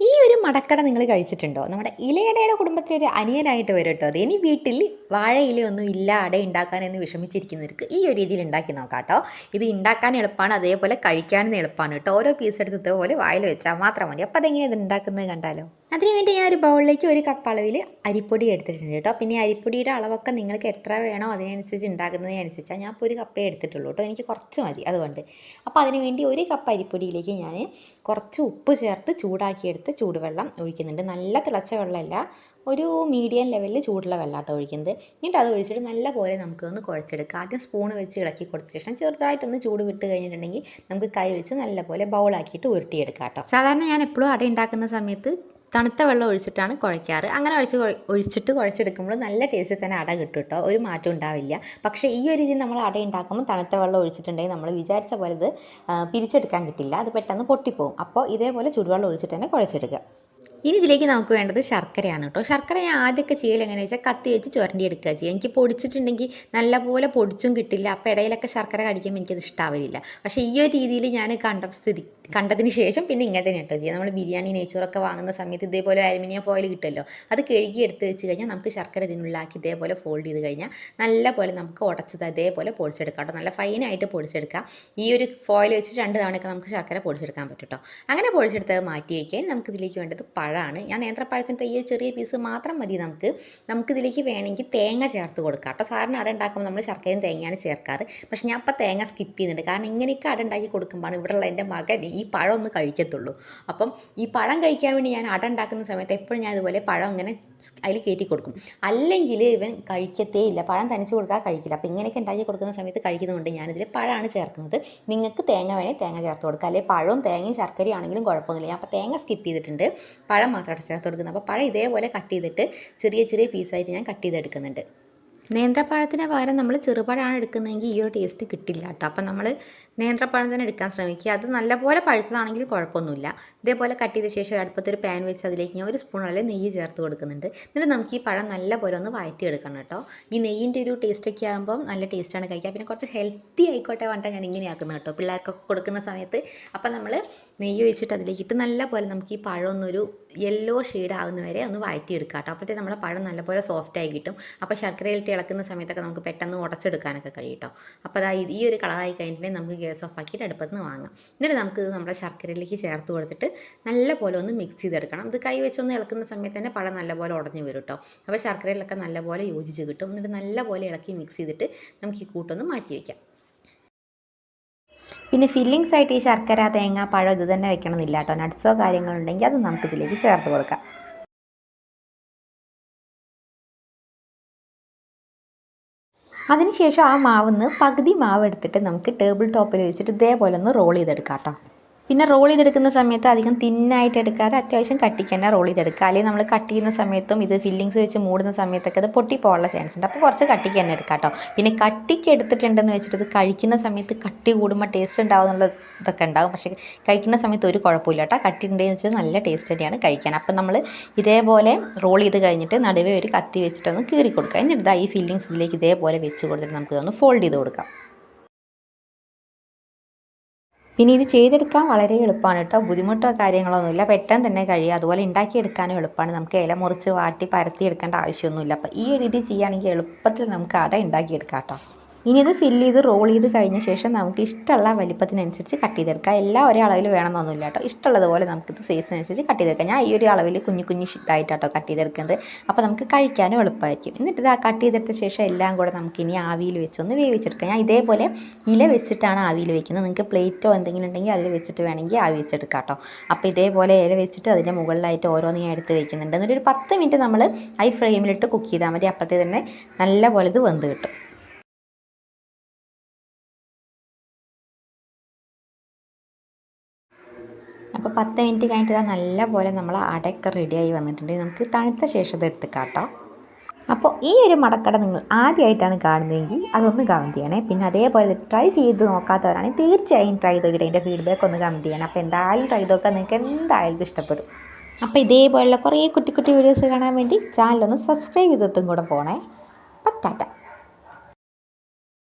ഈ ഒരു മടക്കട നിങ്ങൾ കഴിച്ചിട്ടുണ്ടോ? നമ്മുടെ ഇലയടയുടെ കുടുംബത്തിലെ ഒരു അനിയനായിട്ട് വരും കേട്ടോ അത്. ഇനി വീട്ടിൽ വാഴയിലയൊന്നും ഇല്ല അട ഉണ്ടാക്കാനെന്ന് വിഷമിച്ചിരിക്കുന്നവർക്ക് ഈ ഒരു രീതിയിൽ ഉണ്ടാക്കി നോക്കാം കേട്ടോ. ഇത് ഉണ്ടാക്കാൻ എളുപ്പമാണ് അതേപോലെ കഴിക്കാനും എളുപ്പമാണ് കേട്ടോ. ഓരോ പീസ് എടുത്തത് പോലെ വായിൽ വെച്ചാൽ മാത്രം മതി. അപ്പോൾ അതെങ്ങനെ ഇത് ഉണ്ടാക്കുന്നത് കണ്ടാലോ? അതിനുവേണ്ടി ഞാൻ ഒരു ബൗളിലേക്ക് ഒരു കപ്പ് അളവിൽ അരിപ്പൊടി എടുത്തിട്ടുണ്ട് കേട്ടോ. പിന്നെ അരിപ്പൊടിയുടെ അളവൊക്കെ നിങ്ങൾക്ക് എത്ര വേണോ അതിനനുസരിച്ച് ഉണ്ടാക്കുന്നതിനനുസരിച്ചാണ് ഞാൻ ഇപ്പോൾ ഒരു കപ്പേ എടുത്തിട്ടുള്ളൂ കേട്ടോ. എനിക്ക് കുറച്ച് മതി അതുകൊണ്ട്. അപ്പോൾ അതിനുവേണ്ടി ഒരു കപ്പ് അരിപ്പൊടിയിലേക്ക് ഞാൻ കുറച്ച് ഉപ്പ് ചേർത്ത് ചൂടാക്കിയെടുത്ത് ചൂടുവെള്ളം ഒഴിക്കുന്നുണ്ട്. നല്ല തിളച്ച വെള്ളമല്ല ഒരു മീഡിയം ലെവലിൽ ചൂടുള്ള വെള്ളമാട്ടോ ഒഴിക്കുന്നത്. എന്നിട്ട് അത് ഒഴിച്ചിട്ട് നല്ല പോലെ നമുക്കൊന്ന് കുഴച്ചെടുക്കാം. ആദ്യം സ്പൂൺ വെച്ച് ഇളക്കി കൊടുത്ത ശേഷം ചെറുതായിട്ടൊന്ന് ചൂട് വിട്ട് കഴിഞ്ഞിട്ടുണ്ടെങ്കിൽ നമുക്ക് കൈ വെച്ച് നല്ല പോലെ ബൗളാക്കിയിട്ട് ഉരുട്ടിയെടുക്കാം കേട്ടോ. സാധാരണ ഞാൻ എപ്പോഴും അട ഉണ്ടാക്കുന്ന സമയത്ത് തണുത്ത വെള്ളം ഒഴിച്ചിട്ടാണ് കുഴയ്ക്കാറ്. അങ്ങനെ ഒഴിച്ച് ഒഴിച്ചിട്ട് കുഴച്ചെടുക്കുമ്പോൾ നല്ല ടേസ്റ്റിൽ തന്നെ അട കിട്ടും കേട്ടോ ഒരു മാറ്റം ഉണ്ടാവില്ല. പക്ഷേ ഈ ഒരു രീതിയിൽ നമ്മൾ അട ഉണ്ടാക്കുമ്പോൾ തണുത്ത വെള്ളം ഒഴിച്ചിട്ടുണ്ടെങ്കിൽ നമ്മൾ വിചാരിച്ച പോലെ ഇത് പിരിച്ചെടുക്കാൻ കിട്ടില്ല. അത് പെട്ടെന്ന് പൊട്ടിപ്പോവും. അപ്പോൾ ഇതേപോലെ ചൂടുവെള്ളം ഒഴിച്ചിട്ട് തന്നെ കുഴച്ചെടുക്കുക. ഇനി ഇതിലേക്ക് നമുക്ക് വേണ്ടത് ശർക്കരയാണ് കേട്ടോ. ശർക്കര ഞാൻ ആദ്യമൊക്കെ ചെയ്യൽ എങ്ങനെയാണെന്ന് വെച്ചാൽ കത്തി വെച്ച് ചുരണ്ടി എടുക്കുക ചെയ്യുക എനിക്ക് പൊടിച്ചിട്ടുണ്ടെങ്കിൽ നല്ലപോലെ പൊടിച്ചും കിട്ടില്ല. അപ്പോൾ ഇടയിലൊക്കെ ശർക്കര കടിക്കുമ്പോൾ എനിക്കത് ഇഷ്ടാവില്ല പക്ഷേ ഈ ഒരു രീതിയിൽ ഞാൻ കണ്ട സ്ഥിതി കണ്ടതിന് ശേഷം പിന്നെ ഇങ്ങനെ തന്നെ കേട്ടോ ചെയ്യുക നമ്മൾ ബിരിയാണി നെയ്ച്ചോറൊക്കെ വാങ്ങുന്ന സമയത്ത് ഇതേപോലെ അലുമിനിയം ഫോയിൽ കിട്ടുമല്ലോ അത് കഴുകി എടുത്ത് വെച്ച് കഴിഞ്ഞാൽ നമുക്ക് ശർക്കര ഇതിനുള്ളാക്കി ഇതേപോലെ ഫോൾഡ് ചെയ്ത് കഴിഞ്ഞാൽ നല്ല പോലെ നമുക്ക് ഉടച്ചത് അതേപോലെ പൊടിച്ചെടുക്കാം കേട്ടോ. നല്ല ഫൈനായിട്ട് പൊടിച്ചെടുക്കാം. ഈ ഒരു ഫോയിൽ വെച്ച് രണ്ട് തവണയൊക്കെ നമുക്ക് ശർക്കര പൊടിച്ചെടുക്കാൻ പറ്റും കേട്ടോ. അങ്ങനെ പൊടിച്ചെടുത്തത് മാറ്റി വയ്ക്കാൻ നമുക്ക് ഇതിലേക്ക് വേണ്ടത് പഴമാണ് ഞാൻ നേന്ത്രപ്പഴത്തിന്റെ ഈ ചെറിയ പീസ് മാത്രം മതി നമുക്ക്. നമുക്കിതിലേക്ക് വേണമെങ്കിൽ തേങ്ങ ചേർത്ത് കൊടുക്കാം കേട്ടോ. സാറിന് അട ഉണ്ടാക്കുമ്പോൾ നമ്മൾ ശർക്കരയും തേങ്ങയാണ് ചേർക്കാറ്. പക്ഷേ ഞാൻ ഇപ്പോൾ തേങ്ങ സ്കിപ്പ് ചെയ്യുന്നുണ്ട്. കാരണം ഇങ്ങനെയൊക്കെ അട ഉണ്ടാക്കി കൊടുക്കുമ്പോഴാണ് ഇവിടെയുള്ള എന്റെ മകൻ ഈ പഴം ഒന്ന് കഴിക്കത്തുള്ളൂ. അപ്പം ഈ പഴം കഴിക്കാൻ വേണ്ടി ഞാൻ അട ഉണ്ടാക്കുന്ന സമയത്ത് എപ്പോഴും ഞാൻ ഇതുപോലെ പഴം ഇങ്ങനെ അതിൽ കയറ്റി കൊടുക്കും. അല്ലെങ്കിൽ ഇവൻ കഴിക്കത്തേ ഇല്ല. പഴം തനിച്ച് കൊടുക്കാൻ കഴിക്കില്ല. അപ്പോൾ ഇങ്ങനെയൊക്കെ ഉണ്ടാക്കി കൊടുക്കുന്ന സമയത്ത് കഴിക്കുന്നതുകൊണ്ട് ഞാനിതിൽ പഴമാണ് ചേർക്കുന്നത്. നിങ്ങൾക്ക് തേങ്ങ വേണേൽ തേങ്ങ ചേർത്ത് കൊടുക്കുക അല്ലെങ്കിൽ പഴവും തേങ്ങയും ശർക്കരയും ആണെങ്കിലും കുഴപ്പമൊന്നുമില്ല. ഞാൻ അപ്പോൾ തേങ്ങ സ്കിപ്പ് ചെയ്തിട്ടുണ്ട്. പഴം മാത്രമാണ് ചേർത്ത് കൊടുക്കുന്നത്. അപ്പോൾ പഴം ഇതേപോലെ കട്ട് ചെയ്തിട്ട് ചെറിയ ചെറിയ പീസായിട്ട് ഞാൻ കട്ട് ചെയ്തെടുക്കുന്നുണ്ട്. നേന്ത്രപ്പഴത്തിന് പകരം നമ്മൾ ചെറുപഴമാണ് എടുക്കുന്നതെങ്കിൽ ഈ ഒരു ടേസ്റ്റ് കിട്ടില്ല കേട്ടോ. അപ്പം നമ്മൾ നേന്ത്രപ്പഴം തന്നെ എടുക്കാൻ ശ്രമിക്കുക. അത് നല്ലപോലെ പഴുത്തതാണെങ്കിൽ കുഴപ്പമൊന്നുമില്ല. ഇതേപോലെ കട്ട് ചെയ്ത ശേഷം അടുപ്പത്ത് ഒരു പാൻ വെച്ച് അതിലേക്ക് ഞാൻ ഒരു സ്പൂൺ അല്ലെങ്കിൽ നെയ്യ് ചേർത്ത് കൊടുക്കുന്നുണ്ട്. എന്നിട്ട് നമുക്ക് ഈ പഴം നല്ലപോലെ ഒന്ന് വഴറ്റിയെടുക്കണം കേട്ടോ. ഈ നെയ്യിന്റെ ഒരു ടേസ്റ്റൊക്കെ ആകുമ്പോൾ നല്ല ടേസ്റ്റാണ് കഴിക്കുക. പിന്നെ കുറച്ച് ഹെൽത്തി ആയിക്കോട്ടെ പറഞ്ഞിട്ട് ഞാൻ ഇങ്ങനെ ആക്കുന്നത് കേട്ടോ. പിള്ളേർക്കൊക്കെ കൊടുക്കുന്ന സമയത്ത്. അപ്പം നമ്മൾ നെയ്യ് ഒഴിച്ചിട്ട് അതിലേക്ക് ഇട്ട് നല്ലപോലെ നമുക്ക് ഈ പഴം ഒന്നൊരു യെല്ലോ ഷെയ്ഡ് ആകുന്ന വരെ ഒന്ന് വഴറ്റിയെടുക്കുക കേട്ടോ അപ്പോഴത്തെ നമ്മുടെ പഴം നല്ലപോലെ സോഫ്റ്റ് ആയി കിട്ടും. അപ്പോൾ ശർക്കരയിലിട്ട് ഇളക്കുന്ന സമയത്തൊക്കെ നമുക്ക് പെട്ടെന്ന് ഉടച്ചെടുക്കാനൊക്കെ കഴിയും കേട്ടോ അപ്പോൾ അതാ ഈ ഒരു കളറായി കഴിഞ്ഞിട്ടുണ്ടെങ്കിൽ നമുക്ക് ഗ്യാസ് ഓഫ് ആക്കിയിട്ട് അടുപ്പത്ത് നിന്ന് വാങ്ങാം. എന്നിട്ട് നമുക്ക് നമ്മുടെ ശർക്കരയിലേക്ക് ചേർത്ത് കൊടുത്തിട്ട് നല്ലപോലെ ഒന്ന് മിക്സ് ചെയ്തെടുക്കണം. ഇത് കൈ വെച്ചൊന്ന് ഇളക്കുന്ന സമയത്ത് തന്നെ പഴം നല്ലപോലെ ഉടഞ്ഞു വരും കേട്ടോ അപ്പോൾ ശർക്കരയിലൊക്കെ നല്ലപോലെ യോജിച്ച് കിട്ടും. എന്നിട്ട് നല്ലപോലെ ഇളക്കി മിക്സ് ചെയ്തിട്ട് നമുക്ക് ഈ കൂട്ടൊന്ന് മാറ്റി വയ്ക്കാം പിന്നെ ഫില്ലിങ്സ് ആയിട്ട് ഈ ശർക്കര തേങ്ങ പഴം ഇത് തന്നെ വെക്കണമെന്നില്ല കേട്ടോ. നട്ട്സോ കാര്യങ്ങളുണ്ടെങ്കിൽ അത് നമുക്ക് ഇതിലേക്ക് ചേർത്ത് കൊടുക്കാം. അതിനുശേഷം ആ മാവിന്ന് പകുതി മാവ് എടുത്തിട്ട് നമുക്ക് ടേബിൾ ടോപ്പിൽ വെച്ചിട്ട് ഇതേപോലെ ഒന്ന് റോൾ ചെയ്തെടുക്കാം കേട്ടോ. പിന്നെ റോൾ ചെയ്തെടുക്കുന്ന സമയത്ത് അധികം തിന്നായിട്ട് എടുക്കാതെ അത്യാവശ്യം കട്ടിക്ക് തന്നെ റോൾ ചെയ്തെടുക്കുക. അല്ലെങ്കിൽ നമ്മൾ കട്ട് ചെയ്യുന്ന സമയത്തും ഇത് ഫില്ലിങ്സ് വെച്ച് മൂടുന്ന സമയത്തൊക്കെ അത് പൊട്ടിപ്പോകാനുള്ള ചാൻസ് ഉണ്ട്. അപ്പോൾ കുറച്ച് കട്ടിക്ക് തന്നെ എടുക്കാം കേട്ടോ പിന്നെ കട്ടിക്ക് എടുത്തിട്ടുണ്ടെന്ന് വെച്ചിട്ട് ഇത് കഴിക്കുന്ന സമയത്ത് കട്ടി കൂടുമ്പോൾ ടേസ്റ്റ് ഉണ്ടാവും എന്നുള്ള ഇതൊക്കെ ഉണ്ടാവും. പക്ഷേ കഴിക്കുന്ന സമയത്ത് ഒരു കുഴപ്പമില്ല കേട്ടോ കട്ടി ഉണ്ടെന്ന് വെച്ചാൽ നല്ല ടേസ്റ്റ് തന്നെയാണ് കഴിക്കാൻ. അപ്പം നമ്മൾ ഇതേപോലെ റോൾ ചെയ്ത് കഴിഞ്ഞിട്ട് നടുവേ ഒരു കത്തി വെച്ചിട്ടൊന്ന് കീറി കൊടുക്കുക എന്നിട്ട് ഈ ഫില്ലിങ്സ് ഇതിലേക്ക് ഇതേപോലെ വെച്ച് കൊടുത്തിട്ട് നമുക്ക് ഇതൊന്ന് ഫോൾഡ് ചെയ്ത് കൊടുക്കാം. പിന്നെ ഇത് ചെയ്തെടുക്കാൻ വളരെ എളുപ്പമാണ് കേട്ടോ. ബുദ്ധിമുട്ടോ കാര്യങ്ങളൊന്നുമില്ല പെട്ടെന്ന് തന്നെ കഴിയും അതുപോലെ ഉണ്ടാക്കിയെടുക്കാനും എളുപ്പമാണ്. നമുക്ക് ഇല മുറിച്ച് വാട്ടി പരത്തി എടുക്കേണ്ട ആവശ്യമൊന്നുമില്ല. അപ്പോൾ ഈ ഒരു രീതി ചെയ്യുകയാണെങ്കിൽ എളുപ്പത്തിൽ നമുക്ക് അട ഉണ്ടാക്കിയെടുക്കാം കേട്ടോ. ഇനി ഇത് ഫില്ല് ചെയ്ത് റോൾ ചെയ്ത് കഴിഞ്ഞ ശേഷം നമുക്ക് ഇഷ്ടമുള്ള വലിപ്പത്തിനനുസരിച്ച് കട്ട് ചെയ്തെടുക്കാം. എല്ലാം ഒരേ അളവിൽ വേണമെന്നൊന്നുമില്ല കേട്ടോ. ഇഷ്ടമുള്ളതുപോലെ നമുക്കിത് സൈസിനനുസരിച്ച് കട്ട് ചെയ്തെടുക്കാം. ഞാൻ ഈ ഒരു അളവിൽ കുഞ്ഞു കുഞ്ഞു ഇതായിട്ടോ കട്ട് ചെയ്തെടുക്കുന്നത്. അപ്പോൾ നമുക്ക് കഴിക്കാനും എളുപ്പമായിരിക്കും. എന്നിട്ട് ഇത് കട്ട് ചെയ്തെടുത്ത ശേഷം എല്ലാം കൂടെ നമുക്ക് ഇനി ആവിയിൽ വെച്ചൊന്ന് വേവിച്ചെടുക്കാം. ഞാൻ ഇതേപോലെ ഇല വെച്ചിട്ടാണ് ആവിയിൽ വെക്കുന്നത്. നിങ്ങൾക്ക് പ്ലേറ്റോ എന്തെങ്കിലും ഉണ്ടെങ്കിൽ അതിൽ വെച്ചിട്ട് വേണമെങ്കിൽ ആവി വെച്ചെടുക്കാം കേട്ടോ. അപ്പോൾ ഇതേപോലെ ഇല വെച്ചിട്ട് അതിന്റെ മുകളിലായിട്ട് ഓരോന്ന് ഞാൻ എടുത്ത് വെക്കുന്നുണ്ട്. എന്നിട്ട് ഒരു പത്ത് മിനിറ്റ് നമ്മൾ ഐ ഫ്രെയിമിലിട്ട് കുക്ക് ചെയ്താൽ മതി. അപ്പോഴത്തേ തന്നെ നല്ല പോലെ ഇത് വെന്ത് കിട്ടും. അപ്പോൾ പത്ത് മിനിറ്റ് കഴിഞ്ഞിട്ട് ഇതാ നല്ല പോലെ നമ്മൾ അടയൊക്കെ റെഡിയായി വന്നിട്ടുണ്ട്. നമുക്ക് തണുത്ത ശേഷം ഇത് എടുത്ത് കാട്ടോ അപ്പോൾ ഈ ഒരു മടക്കട നിങ്ങൾ ആദ്യമായിട്ടാണ് കാണുന്നതെങ്കിൽ അതൊന്ന് കമന്റ് ചെയ്യണേ. പിന്നെ അതേപോലെ ട്രൈ ചെയ്ത് നോക്കാത്തവരാണെങ്കിൽ തീർച്ചയായും ട്രൈ ചെയ്ത് നോക്കിയിട്ട് അതിന്റെ ഫീഡ്ബാക്ക് ഒന്ന് കമന്റ് ചെയ്യണം. അപ്പോൾ എന്തായാലും ട്രൈ നോക്കാൻ നിങ്ങൾക്ക് എന്തായാലും ഇഷ്ടപ്പെടും. അപ്പോൾ ഇതേപോലെയുള്ള കുറേ കുട്ടി കുട്ടി വീഡിയോസ് കാണാൻ വേണ്ടി ചാനലൊന്ന് സബ്സ്ക്രൈബ് ചെയ്തിട്ടും കൂടെ പോണേ. അപ്പം ടാറ്റ.